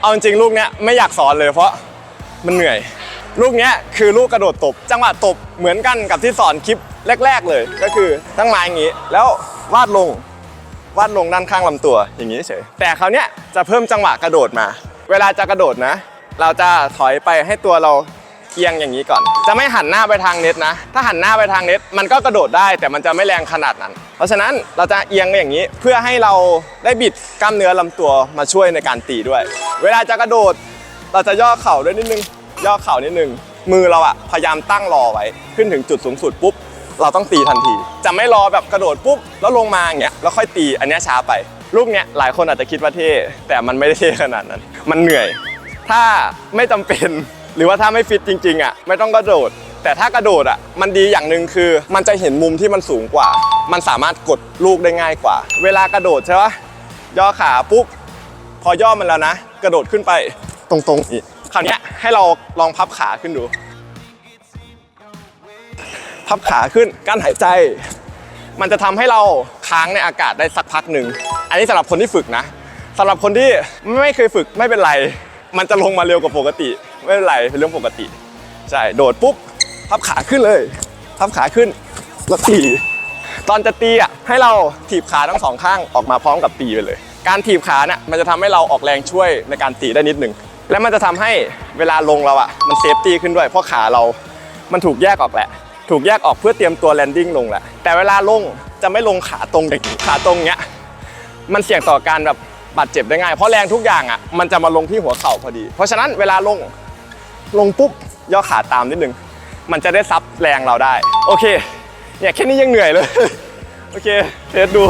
เอาจริงลูกเนี้ยไม่อยากสอนเลยเพราะมันเหนื่อย ลูกเนี้ยคือลูกกระโดดตบ จังหวะตบเหมือนกันกับที่สอนคลิปแรก ๆเลย ก็คือตั้งไม้อย่างนี้ แล้ววาดลงวาดลงด้านข้างลำตัวอย่างนี้เฉยแต่คราวเนี้ยจะเพิ่มจังหวะกระโดดมา เวลาจะกระโดดนะ เราจะถอยไปให้ตัวเราเอียงอย่างนี้ก่อน จะไม่หันหน้าไปทางเน็ตนะ ถ้าหันหน้าไปทางเน็ตมันก็กระโดดได้แต่มันจะไม่แรงขนาดนั้น เพราะฉะนั้นเราจะเอียงอย่างนี้เพื่อให้เราได้บิดกล้ามเนื้อลำตัวมาช่วยในการตีด้วย เวลาจะกระโดด เราจะย่อเข่าด้วยนิดนึง ย่อเข่านิดนึง มือเราอะพยายามตั้งรอไว้ ขึ้นถึงจุดสูงสุดปุ๊บ เราต้องตีทันที จะไม่รอแบบกระโดดปุ๊บ แล้วลงมาอย่างเงี้ย แล้วค่อยตี อันเนี้ยช้าไป ลูกเนี้ยหลายคนอาจจะคิดว่าเท่ แต่มันไม่ได้เท่ขนาดนั้น มันเหนื่อย ถ้าไม่จำเป็น หรือว่าถ้าไม่ฟิตจริงๆอะไม่ต้องกระโดด แต่ถ้ากระโดดอะมันดีอย่างหนึ่งคือ มันจะเห็นมุมที่มันสูงกว่า มันสามารถกดลูกได้ง่ายกว่า เวลากระโดดใช่ปะย่อขาปุ๊บ พอย่อมันแล้วนะ กระโดดขึ้นไปตรงๆอีกคราวเนี้ยให้เราลองพับขาขึ้นดู พับขาขึ้นกั้นหายใจ มันจะทำให้เราค้างในอากาศได้สักพักหนึ่ง อันนี้สำหรับคนที่ฝึกนะสำหรับคนที่ไม่เคยฝึกไม่เป็นไร มันจะลงมาเร็วกว่าปกติ ไม่เป็นไรเป็นเรื่องปกติ ใช่ โดดปุ๊บพับขาขึ้นเลย พับขาขึ้นแล้วตีตอนจะตีอะให้เราถีบขาทั้งสองข้างออกมาพร้อมกับตีไปเลย การถีบขาเนี่ยมันจะทำให้เราออกแรงช่วยในการตีได้นิดหนึ่งและมันจะทำให้เวลาลงเราอะมันเซฟตี้ขึ้นด้วยเพราะขาเรา มันถูกแยกออกแหละ ถูกแยกออกเพื่อเตรียมตัวแลนดิ้งลงแหละ แต่เวลาลงจะไม่ลงขาตรงอย่างนี้ขาตรงเนี้ยมันเสี่ยงต่อการแบบบาดเจ็บได้ง่าย เพราะแรงทุกอย่างอะมันจะมาลงที่หัวเข่าพอดี เพราะฉะนั้นเวลาลงลงปุ๊บย่อขาตามนิดนึงมันจะได้ซับแรงเราได้ โอเคเนี่ยแค่นี้ยังเหนื่อยเลย โอเคเทสดู